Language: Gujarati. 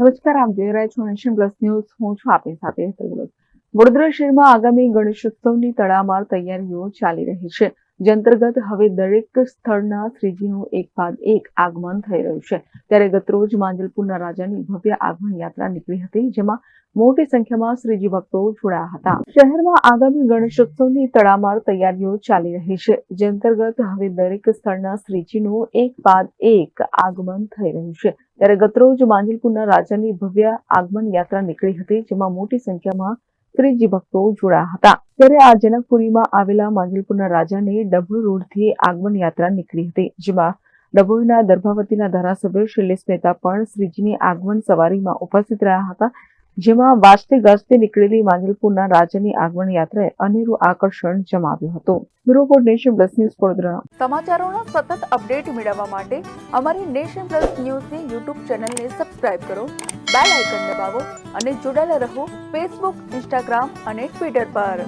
નમસ્કાર આપ જોઈ રહ્યા છો પ્લસ ન્યૂઝ. હું છું આપની સાથે વડોદરા શહેરમાં આગામી ગણેશોત્સવની તડામાર તૈયારીઓ ચાલી રહી છે. જે હવે દરેક સ્થળના શ્રીજીનું એક બાદ એક આગમન થઈ રહ્યું છે. ત્યારે ગતરોજ માંજલપુરના રાજાની ભવ્ય આગમન યાત્રા નીકળી હતી, જેમાં મોટી સંખ્યામાં શ્રીજી ભક્તો જોડાયા હતા. શહેરમાં આગામી ગણેશોત્સવની તડામાર તૈયારીઓ ચાલી રહી છે. જે અંતર્ગત હવે દરેક સ્થળના શ્રીજીનું એક બાદ એક આગમન થઈ રહ્યું છે. ત્યારે ગતરોજ માંજલપુરના રાજાની ભવ્ય આગમન યાત્રા નીકળી હતી, જેમાં મોટી સંખ્યામાં શ્રીજી ભક્તો જોડાયા હતા. ત્યારે આ જનકપુરીમાં આવેલા માંજલપુરના રાજાની ડભોઈ રોડથી આગમન યાત્રા નીકળી હતી, જેમાં ડભોઈના દર્ભાવતીના ધારાસભ્ય શૈલેષ મહેતા પણ શ્રીજીની આગમન સવારીમાં ઉપસ્થિત રહ્યા હતા. જેમાં વાજતે ગાજતે નીકળેલી માંજલપુરના રાજાની આગમન યાત્રાએ અનેરું આકર્ષણ જમાવ્યું હતું. Bureau for Nation Plus News Vadodara. સમાચારોના સતત અપડેટ મેળવવા માટે અમારી નેશન પ્લસ ન્યૂઝની યુટ્યુબ ચેનલને સબસ્ક્રાઇબ કરો, બેલ આઇકન દબાવો અને જોડાયેલા રહો ફેસબુક, ઇન્સ્ટાગ્રામ અને ટ્વિટર પર.